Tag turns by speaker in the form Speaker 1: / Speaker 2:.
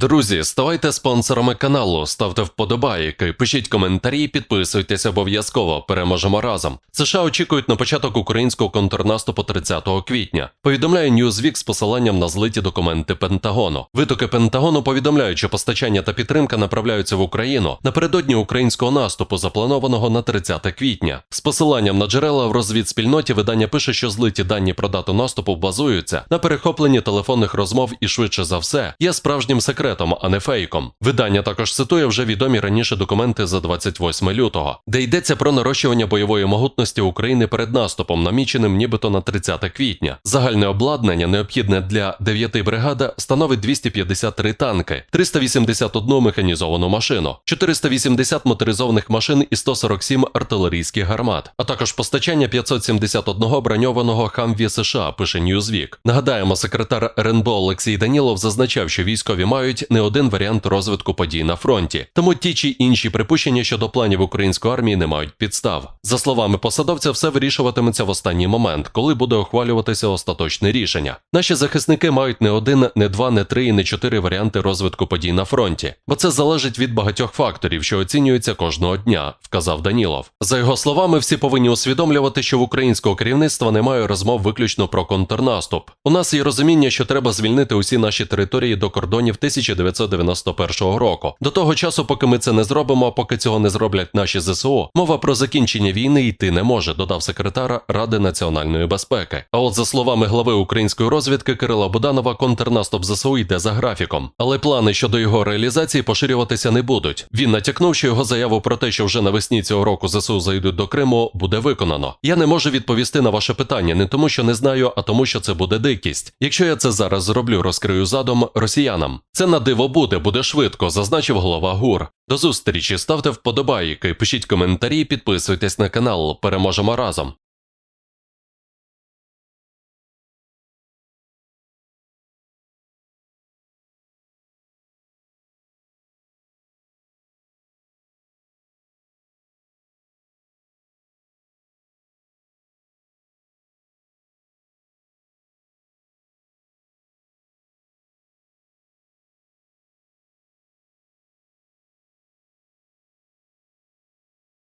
Speaker 1: Друзі, ставайте спонсорами каналу, ставте вподобайки, пишіть коментарі, підписуйтесь обов'язково. Переможемо разом. США очікують на початок українського контрнаступу 30 квітня. Повідомляє Newsweek з посиланням на злиті документи Пентагону. Витоки Пентагону повідомляють, що постачання та підтримка направляються в Україну напередодні українського наступу, запланованого на 30 квітня. З посиланням на джерела в розвідспільноті видання пише, що злиті дані про дату наступу базуються на перехопленні телефонних розмов і швидше за все є справжнім секретом, а не фейком. Видання також цитує вже відомі раніше документи за 28 лютого, де йдеться про нарощування бойової могутності України перед наступом, наміченим нібито на 30 квітня. Загальне обладнання, необхідне для 9 бригади, становить 253 танки, 381 механізовану машину, 480 моторизованих машин і 147 артилерійських гармат, а також постачання 571 броньованого Хамві США, пише Newsweek. Нагадаємо, секретар РНБО Олексій Данілов зазначав, що військові мають не один варіант розвитку подій на фронті, тому ті чи інші припущення щодо планів української армії не мають підстав. За словами посадовця, все вирішуватиметься в останній момент, коли буде ухвалюватися остаточне рішення. Наші захисники мають не один, не два, не три і не чотири варіанти розвитку подій на фронті, бо це залежить від багатьох факторів, що оцінюються кожного дня, вказав Данілов. За його словами, всі повинні усвідомлювати, що в українського керівництва немає розмов виключно про контрнаступ. У нас є розуміння, що треба звільнити усі наші території до кордонів 1991 року. До того часу, поки ми це не зробимо, поки цього не зроблять наші ЗСУ, мова про закінчення війни йти не може, додав секретар Ради національної безпеки. А от за словами глави української розвідки Кирила Буданова, контрнаступ ЗСУ йде за графіком, але плани щодо його реалізації поширюватися не будуть. Він натякнув, що його заяву про те, що вже навесні цього року ЗСУ зайдуть до Криму, буде виконано. Я не можу відповісти на ваше питання не тому, що не знаю, а тому, що це буде дикість. Якщо я це зараз зроблю, розкрию задум росіянам. Це на диво буде, буде швидко, зазначив голова ГУР. До зустрічі, ставте вподобайки, пишіть коментарі, підписуйтесь на канал. Переможемо разом.